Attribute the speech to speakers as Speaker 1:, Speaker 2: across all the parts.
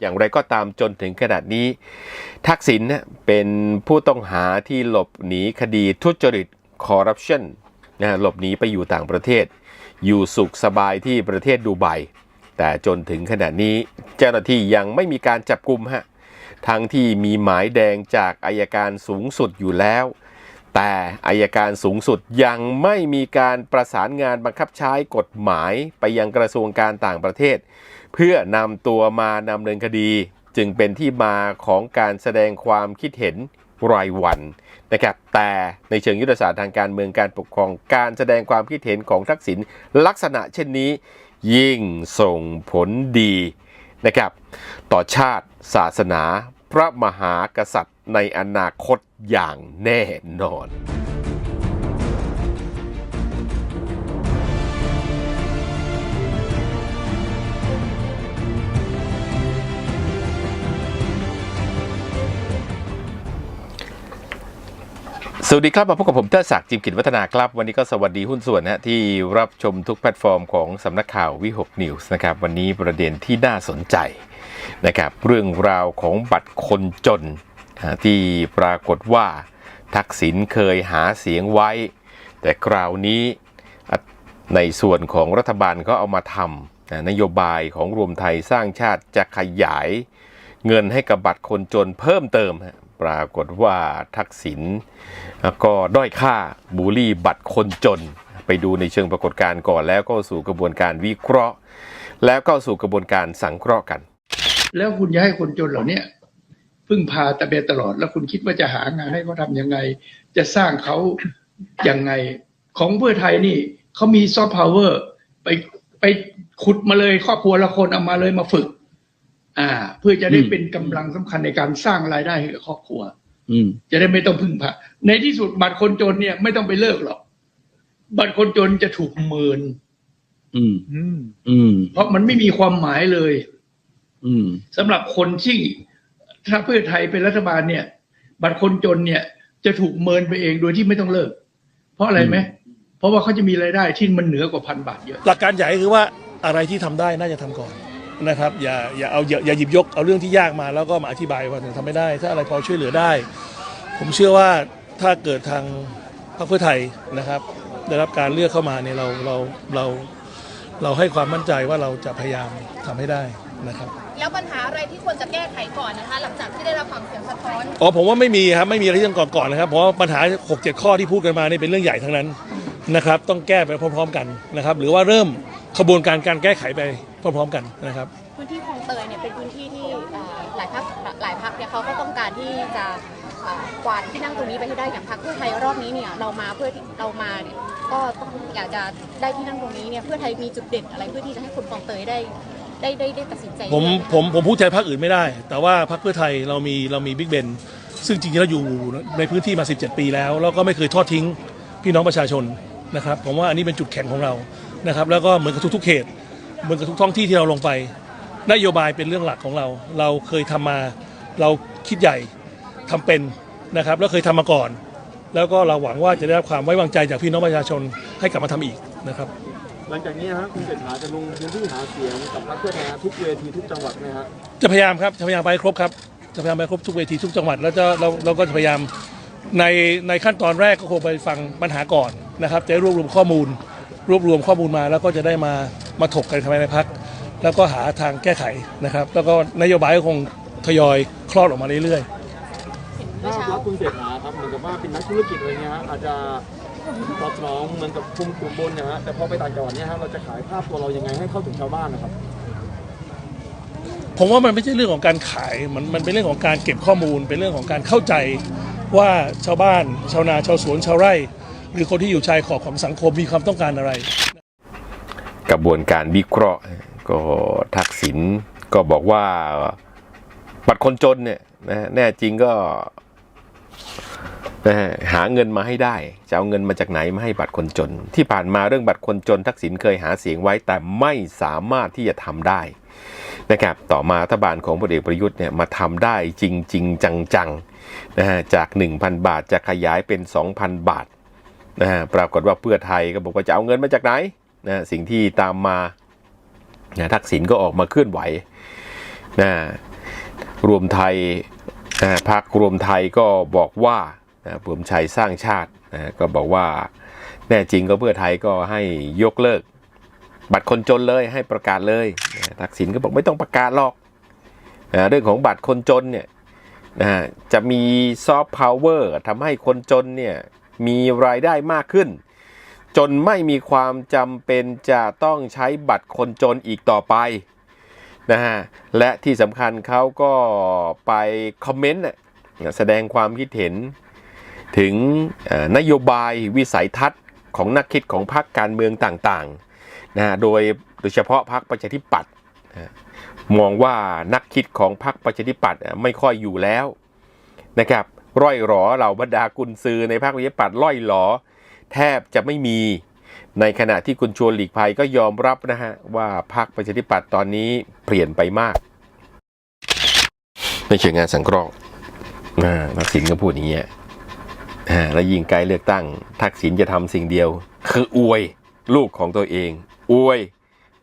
Speaker 1: อย่างไรก็ตามจนถึงขนาดนี้ ทักษิณเนี่ยเป็นผู้ต้องหาที่หลบหนีคดีทุจริตคอร์รัปชันนะฮะหลบหนีไปอยู่ต่างประเทศ อยู่สุขสบายที่ประเทศดูไบแต่จนถึงขณะนี้เจ้าหน้าที่ยังไม่มีการจับกลุ่มฮะทั้งที่มีหมายแดงจากอายการสูงสุดอยู่แล้ว แต่อายการสูงสุดยังไม่มีการประสานงานบังคับใช้กฎหมายไปยังกระทรวงการต่างประเทศ เพื่อนำตัวมาดำเนินคดี จึงเป็นที่มาของการแสดงความคิดเห็นรายวันนะครับแต่ในเชิงยุทธศาสตร์ทางการเมืองการปกครองการแสดงความคิดเห็นของทักษิณลักษณะเช่นนี้ ยิ่งส่งผลดีนะครับต่อชาติศาสนา พระมหากษัตริย์ ในอนาคตอย่างแน่นอนสวัสดีครับ มาพบกับผมเทิดศักดิ์จิมกิจวัฒนาครับ วันนี้ก็สวัสดีหุ้นส่วนนะฮะที่รับชมทุกแพลตฟอร์มของสำนักข่าววิหกนิวส์นะครับ วันนี้ประเด็นที่น่าสนใจนะครับ เรื่องราวของบัตรคนจน ที่ปรากฏว่าทักษิณเคยหาเสียงไว้ แต่คราวนี้ในส่วนของรัฐบาลก็เอามาทำนโยบายของรวมไทยสร้างชาติจะขยายเงินให้กับบัตรคนจนเพิ่มเติมฮะปรากฏว่าทักษิณก็ด้อยค่าบูลลี่บัตรคนจน ไปดูในเชิงปรากฏการณ์ก่อนแล้วก็สู่กระบวนการวิเคราะห์ แล้วก็สู่กระบวนการสังเคราะห์กัน
Speaker 2: แล้วคุณจะให้คนจนเหล่าเนี้ย พึ่งพาตะเบตลอด แล้วคุณคิดว่าจะหางานให้เขาทำยังไง จะสร้างเขายังไง ของเพื่อไทยนี่เขามีซอฟต์พาวเวอร์ไปไปขุดมาเลยครอบครัวละคนเอามาเลยมาฝึก อ่า เพื่อจะได้
Speaker 3: อืม
Speaker 2: เป็นกำลังสำคัญในการสร้างรายได้ให้กับครอบครัว
Speaker 3: อืม
Speaker 2: จะได้ไม่ต้องพึ่งพาในที่สุดบัตรคนจนเนี่ยไม่ต้องไปเลิกหรอกบัตรคนจนจะถูกเมิน
Speaker 3: อืม อืม
Speaker 2: เพราะมันไม่มีความหมายเลย
Speaker 3: อืม
Speaker 2: สำหรับคนที่ ถ้าเพื่อไทยเป็นรัฐบาลเนี่ย บัตรคนจนเนี่ย จะถูกเมินไปเองโดยที่ไม่ต้องเลิก เพราะอะไรไหมเพราะว่าเขาจะมีรายได้ที่มันเหนือกว่าพันบาทเยอะ
Speaker 4: หลักการใหญ่คือว่าอะไรที่ทำได้น่าจะทำก่อนนะครับ อย่าอย่าเอาอย่าอย่าหยิบยกเอาเรื่องที่ยากมาแล้วก็มาอธิบายว่าทำไม่ได้ ถ้าอะไรพอช่วยเหลือได้ ผมเชื่อว่าถ้าเกิดทางพรรคเพื่อไทยนะครับ ได้รับการเลือกเข้ามาเนี่ยเราเราเราเราให้ความมั่นใจว่าเราจะพยายามทำให้ได้ นะครับ
Speaker 5: แล้วปัญหาอะไรที่ควรจะแก้ไขก่อนนะคะ หลังจากที่ได้รับความเสียงสะท้อน
Speaker 4: อ๋อผมว่าไม่มีครับไม่มีอะไรที่ต้องก่อนก่อนนะครับเพราะว่าปัญหา 6 7 ข้อที่พูดกันมานี่เป็นเรื่องใหญ่ทั้งนั้นนะครับต้องแก้ไปพร้อม ๆ กันนะครับ หรือว่าเริ่มขบวนการการแก้ไขไปพร้อม ๆ กันนะครับ
Speaker 5: พื้นที่คลองเตยเนี่ยเป็นพื้นที่ที่เอ่อหลายพักหลายพักเนี่ยเขาก็ต้องการที่จะเอ่อกวาดที่นั่งตรงนี้ไปให้ได้อย่างพรรคเพื่อไทยรอบนี้เนี่ยเรามาเพื่อที่เรามาเนี่ยก็ต้องอยากจะได้ที่นั่งตรงนี้เนี่ยเพื่อไทยมีจุดเด่นอะไรเพื่อที่จะให้คนคลองเตยได้ ได้ได้ได้ตัดสินใจ
Speaker 4: ผม
Speaker 5: เลือกนะคะ
Speaker 4: ผมผมพูดแทนพรรคอื่นไม่ได้ แต่ว่าพรรคเพื่อไทยเรามีเรามีบิ๊กเบนซึ่งจริงๆแล้วอยู่ในพื้นที่มา 17 ปีแล้วแล้วก็ไม่เคยทอดทิ้งพี่น้องประชาชนนะครับผมว่าอันนี้เป็นจุดแข็งของเรานะครับแล้วก็เหมือนกับทุกๆเขต เหมือนกับทุกท้องที่ที่เราลงไป นโยบายเป็นเรื่องหลักของเรา เราเคยทำมาเราคิดใหญ่ทำเป็นนะครับแล้วเคยทำมาก่อน แล้วก็เราหวังว่าจะได้รับความไว้วางใจจากพี่น้องประชาชนให้กลับมาทำอีกนะครับ
Speaker 6: หลังจากนี้นะฮะคุณเศรษฐาจะลงพื้นที่หาเสียงกับพรรคเพื่อไทยทุกเวทีทุกจังหวัดไหมฮะ
Speaker 4: จะพยายามครับจะพยายามไปให้ครบครับจะพยายามไปให้ครบทุกเวทีทุกจังหวัด แล้วจะเราเราก็จะพยายามในในขั้นตอนแรกก็คงไปฟังปัญหาก่อนนะครับจะได้รวบรวมข้อมูล รวบรวมข้อมูลมาแล้วก็จะได้มามาถกกันภายในพักแล้วก็หาทางแก้ไขนะครับ แล้วก็นโยบายก็คงทยอยคลอดออกมาเรื่อยๆ
Speaker 6: ถ้า รับคุณเศรษฐาครับเหมือนกับว่าเป็นนักธุรกิจอะไรเงี้ยฮะอาจจะ ตอบสนองเหมือนกับคุมกลุ่มบนนะฮะแต่พอไปต่างจังหวัดเนี่ยฮะเราจะขายภาพตัวเรายังไงให้เข้าถึงชาวบ้านนะครับ
Speaker 4: ผมว่ามันไม่ใช่เรื่องของการขายมันมันเป็นเรื่องของการเก็บข้อมูล เป็นเรื่องของการเข้าใจว่าชาวบ้าน ชาวนาชาวสวนชาวไร่ หรือคนที่อยู่ชายขอบของสังคมมีความต้องการอะไร
Speaker 1: กระบวนการวิเคราะห์ก็ทักษิณก็บอกว่าบัตรคนจนเนี่ยนะฮะแน่จริงก็ นะฮะหาเงินมาให้ได้ จะเอาเงินมาจากไหนมาให้บัตรคนจน ที่ผ่านมาเรื่องบัตรคนจน ทักษิณเคยหาเสียงไว้แต่ไม่สามารถที่จะทำได้นะครับต่อมารัฐบาลของพลเอกประยุทธ์เนี่ยมาทำได้จริงจริงจังๆนะฮะจาก 1,000 บาทจะขยายเป็น 2,000 บาทนะฮะปรากฏว่าเพื่อไทยก็บอกว่าจะเอาเงินมาจากไหนนะสิ่งที่ตามมานะทักษิณก็ออกมาเคลื่อนไหวนะรวมไทยนะพักรวมไทยก็บอกว่า รวมชัยสร้างชาตินะก็บอกว่าแน่จริงก็เพื่อไทยก็ให้ยกเลิก บัตรคนจนเลยให้ประกาศเลยนะทักษิณก็บอกไม่ต้องประกาศหรอกนะเรื่องของบัตรคนจนเนี่ยนะจะมีซอฟต์พาวเวอร์ทำให้คนจนเนี่ยมีรายได้มากขึ้น จนไม่มีความจำเป็นจะต้องใช้บัตรคนจนอีกต่อไปนะฮะและที่สำคัญเขาก็ไปคอมเมนต์แสดงความคิดเห็น ถึงนโยบายวิสัยทัศน์ของนักคิดของพรรคการเมืองต่างๆนะฮะโดยโดยเฉพาะพรรคประชาธิปัตย์มองว่านักคิดของพรรคประชาธิปัตย์ไม่ค่อยอยู่แล้วนะครับร่อยหรอเหล่าบรรดากุญซือในพรรคประชาธิปัตย์ร่อยหรอ แทบจะไม่มี ในขณะที่คุณชวนหลีกภัยก็ยอมรับนะฮะว่าพรรคประชาธิปัตย์ตอนนี้เปลี่ยนไปมากในเชิงงานสังเคราะห์อ่าทักษิณก็พูดอย่างเงี้ย แล้วยิงใกลเลือกตั้ง ทักษิณจะทำสิ่งเดียว คืออวยลูกของตัวเอง อวย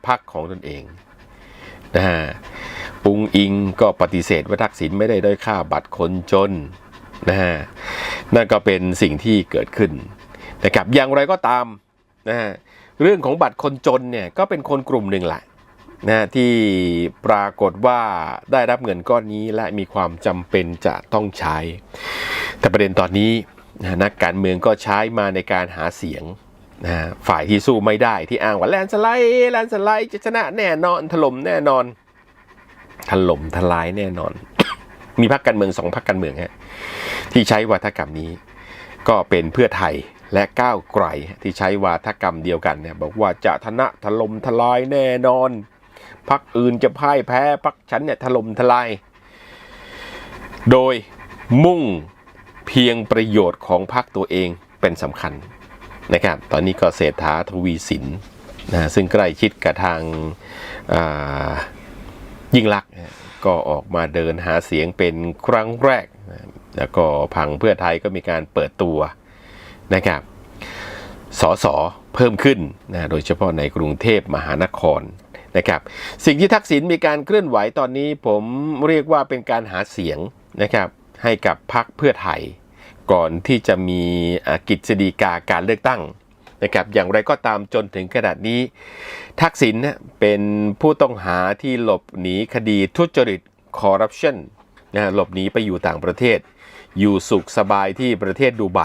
Speaker 1: พรรคของตนเองนะฮะปุงอิงก็ปฏิเสธว่าทักษิณไม่ได้ด้อยค่าบัตรคนจนนะฮะนั่นก็เป็นสิ่งที่เกิดขึ้นนะครับอย่างไรก็ตามนะฮะเรื่องของบัตรคนจนเนี่ยก็เป็นคนกลุ่มหนึ่งแหละนะที่ปรากฏว่าได้รับเงินก้อนนี้และมีความจำเป็นจะต้องใช้ แต่ประเด็นตอนนี้ นะนักการเมืองก็ใช้มาในการหาเสียงนะฝ่ายที่สู้ไม่ได้ที่อ้างว่าแลนสไลด์แลนสไลด์จะชนะแน่นอนถล่มแน่นอนถล่มทลายแน่นอน มีพรรคการเมืองสองพรรคการเมืองฮะที่ใช้วาทกรรมนี้ ก็เป็นเพื่อไทยและก้าวไกลที่ใช้วาทกรรมเดียวกันเนี่ยบอกว่าจะทนะถล่มทลายแน่นอนพักอื่นจะพ่ายแพ้พักฉันเนี่ยถล่มทลาย โดยมุ่ง เพียงประโยชน์ของพรรคตัวเองเป็นสำคัญนะครับ ตอนนี้ก็เศรษฐาทวีสินนะซึ่งใกล้ชิดกับทางายิ่งลักษณ์ก็ออกมาเดินหาเสียงเป็นครั้งแรก แล้วก็พังเพื่อไทยก็มีการเปิดตัวนะครับสอสอเพิ่มขึ้นนะโดยเฉพาะในกรุงเทพมหานครนะครับ สิ่งที่ทักษิณมีการเคลื่อนไหวตอนนี้ผมเรียกว่าเป็นการหาเสียงนะครับ ให้กับพรรคเพื่อไทย ก่อนที่จะมีกิจดีกาการเลือกตั้งนะครับอย่างไรก็ตามจนถึงขนาดนี้ ทักษิณเนี่ยเป็นผู้ต้องหาที่หลบหนีคดีทุจริตคอร์รัปชันนะหลบหนีไปอยู่ต่างประเทศ อยู่สุขสบายที่ประเทศดูไบ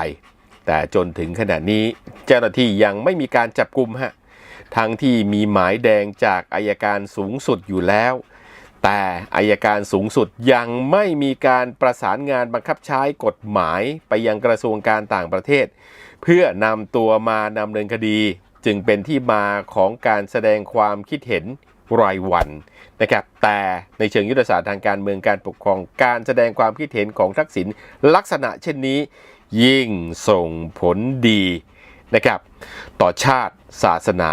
Speaker 1: แต่จนถึงขณะนี้เจ้าหน้าที่ยังไม่มีการจับกลุ่มฮะทั้งที่มีหมายแดงจากอายการสูงสุดอยู่แล้ว แต่อายการสูงสุดยังไม่มีการประสานงานบังคับใช้กฎหมายไปยังกระทรวงการต่างประเทศ เพื่อนำตัวมาดำเนินคดี จึงเป็นที่มาของการแสดงความคิดเห็นรายวันนะครับแต่ในเชิงยุทธศาสตร์ทางการเมืองการปกครองการแสดงความคิดเห็นของทักษิณลักษณะเช่นนี้ ยิ่งส่งผลดีนะครับต่อชาติศาสนา